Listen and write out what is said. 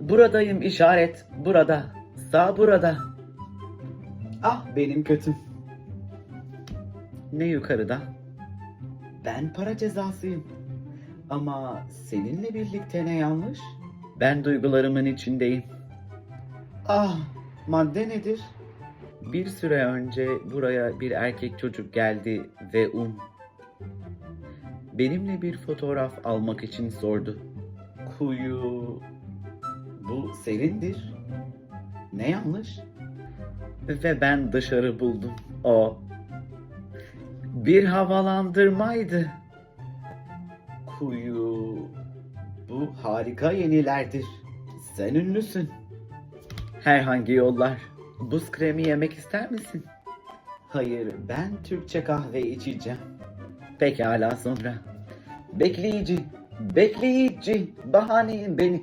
Buradayım işaret. Burada. Sağ burada. Ah benim kötüm. Ne yukarıda? Ben para cezasıyım. Ama seninle birlikte ne yanlış? Ben duygularımın içindeyim. Ah, madde nedir? Bir süre önce buraya bir erkek çocuk geldi ve um. Benimle bir fotoğraf almak için sordu. Kuyu... Bu serindir. Ne yanlış? Ve ben dışarı buldum. O. Bir havalandırmaydı. Kuyu... Bu harika yenilerdir. Sen ünlüsün. Herhangi yollar. Buz kremi yemek ister misin? Hayır, ben Türkçe kahve içeceğim. Pekala sonra. Bekleyici, bekleyici, bahaneyim beni.